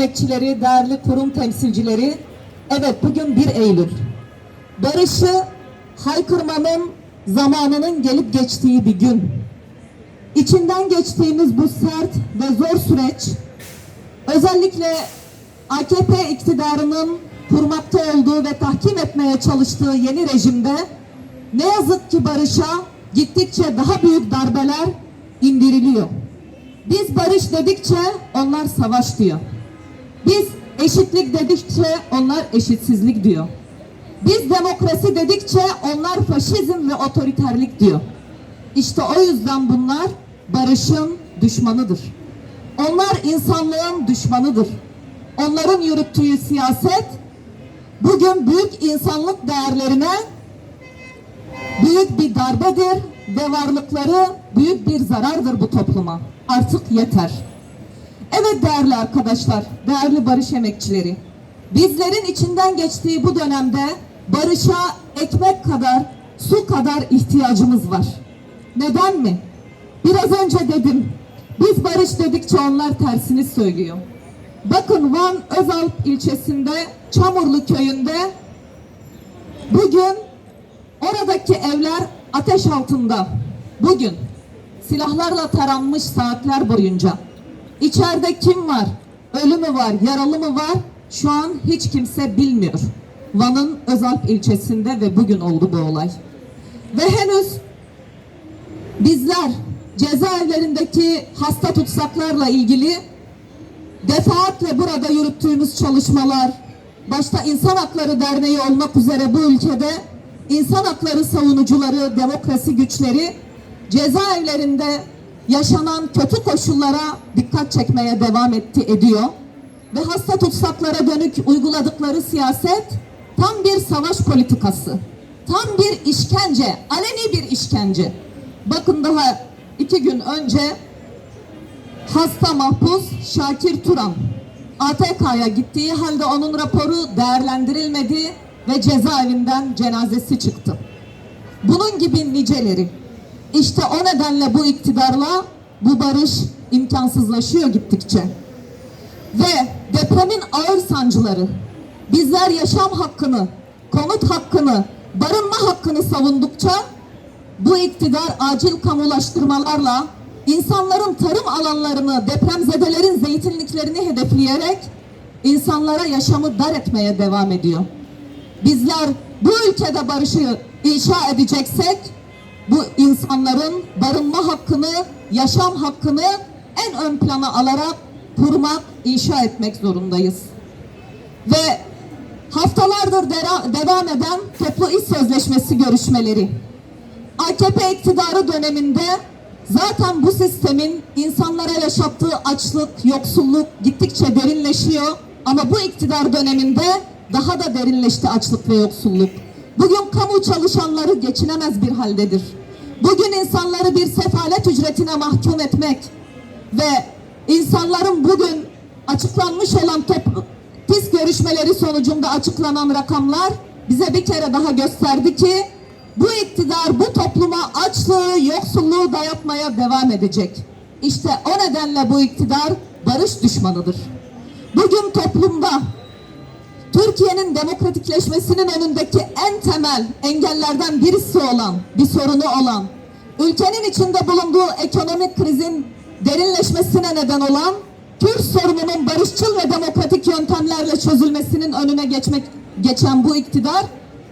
emekçileri, değerli kurum temsilcileri, evet bugün 1 Eylül. Barışı haykırmanın zamanının gelip geçtiği bir gün. İçinden geçtiğimiz bu sert ve zor süreç, özellikle AKP iktidarının kurmakta olduğu ve tahkim etmeye çalıştığı yeni rejimde ne yazık ki barışa gittikçe daha büyük darbeler indiriliyor. Biz barış dedikçe onlar savaş diyor. Biz eşitlik dedikçe onlar eşitsizlik diyor. Biz demokrasi dedikçe onlar faşizm ve otoriterlik diyor. İşte o yüzden bunlar barışın düşmanıdır. Onlar insanlığın düşmanıdır. Onların yürüttüğü siyaset bugün büyük insanlık değerlerine büyük bir darbedir ve varlıkları büyük bir zarardır bu topluma. Artık yeter. Evet değerli arkadaşlar, değerli barış emekçileri. Bizlerin içinden geçtiği bu dönemde barışa ekmek kadar, su kadar ihtiyacımız var. Neden mi? Biraz önce dedim. Biz barış dedikçe onlar tersini söylüyor. Bakın Van Özalp ilçesinde Çamurlu köyünde bugün oradaki evler ateş altında. Bugün silahlarla taranmış saatler boyunca. İçeride kim var? Ölü mü var? Yaralı mı var? Şu an hiç kimse bilmiyor. Van'ın Özalp ilçesinde ve bugün oldu bu olay. Ve henüz bizler cezaevlerindeki hasta tutsaklarla ilgili defaatle burada yürüttüğümüz çalışmalar, başta İnsan Hakları Derneği olmak üzere bu ülkede insan hakları savunucuları, demokrasi güçleri cezaevlerinde yaşanan kötü koşullara dikkat çekmeye devam etti ediyor. Ve hasta tutsaklara dönük uyguladıkları siyaset tam bir savaş politikası. Tam bir işkence, aleni bir işkence. Bakın daha iki gün önce hasta mahpus Şakir Turan ATK'ya gittiği halde onun raporu değerlendirilmedi ve cezaevinden cenazesi çıktı. Bunun gibi niceleri. İşte o nedenle bu iktidarla bu barış imkansızlaşıyor gittikçe. Ve depremin ağır sancıları, bizler yaşam hakkını, konut hakkını, barınma hakkını savundukça bu iktidar acil kamulaştırmalarla insanların tarım alanlarını, depremzedelerin zeytinliklerini hedefleyerek insanlara yaşamı dar etmeye devam ediyor. Bizler bu ülkede barışı inşa edeceksek bu insanların barınma hakkını, yaşam hakkını en ön plana alarak kurmak, inşa etmek zorundayız. Ve haftalardır devam eden toplu iş sözleşmesi görüşmeleri. AKP iktidarı döneminde zaten bu sistemin insanlara yaşattığı açlık, yoksulluk gittikçe derinleşiyor. Ama bu iktidar döneminde daha da derinleşti açlık ve yoksulluk. Bugün kamu çalışanları geçinemez bir haldedir. Bugün insanları bir sefalet ücretine mahkum etmek ve insanların bugün açıklanmış olan toplu pis görüşmeleri sonucunda açıklanan rakamlar bize bir kere daha gösterdi ki bu iktidar bu topluma açlığı, yoksulluğu dayatmaya devam edecek. İşte o nedenle bu iktidar barış düşmanıdır. Bugün toplumda Türkiye'nin demokratikleşmesinin önündeki en temel engellerden birisi olan, bir sorunu olan, ülkenin içinde bulunduğu ekonomik krizin derinleşmesine neden olan, Kürt sorununun barışçıl ve demokratik yöntemlerle çözülmesinin önüne geçmek geçen bu iktidar,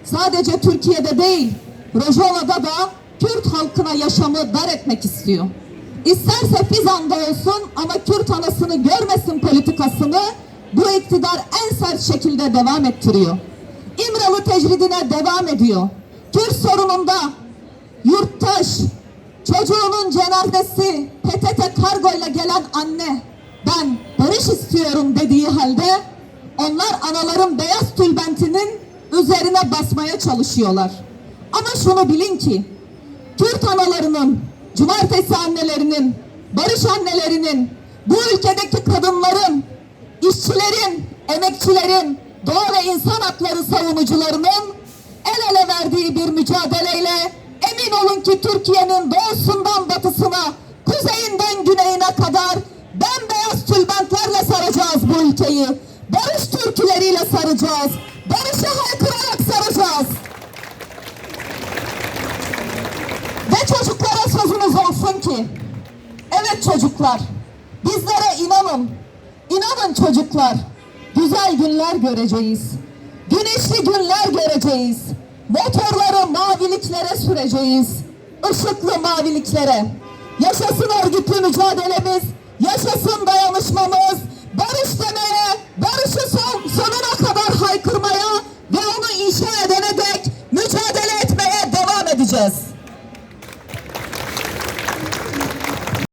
sadece Türkiye'de değil, Rojava'da da Kürt halkına yaşamı dar etmek istiyor. İsterse Fizan'da olsun ama Kürt anasını görmesin politikasını bu iktidar en sert şekilde devam ettiriyor. İmralı tecridine devam ediyor. Kürt sorununda yurttaş, çocuğunun cenazesi PTT kargoyla gelen anne ben barış istiyorum dediği halde onlar anaların beyaz tülbentinin üzerine basmaya çalışıyorlar. Ama şunu bilin ki Kürt analarının, cumartesi annelerinin, barış annelerinin, bu ülkedeki kadınların, işçilerin, emekçilerin, doğa ve insan hakları savunucularının el ele verdiği bir mücadeleyle emin olun ki Türkiye'nin doğusundan batısına, kuzeyinden güneyine kadar Bembeyaz tülbentlerle saracağız bu ülkeyi. Barış türküleriyle saracağız. Barışı haykırarak saracağız. Ve çocuklara sözümüz olsun ki, evet çocuklar, bizlere inanın, inanın çocuklar, güzel günler göreceğiz. Güneşli günler göreceğiz. Motorları maviliklere süreceğiz. Işıklı maviliklere. Yaşasın örgütlü mücadelemiz, yaşasın dayanışmamız, barış demeye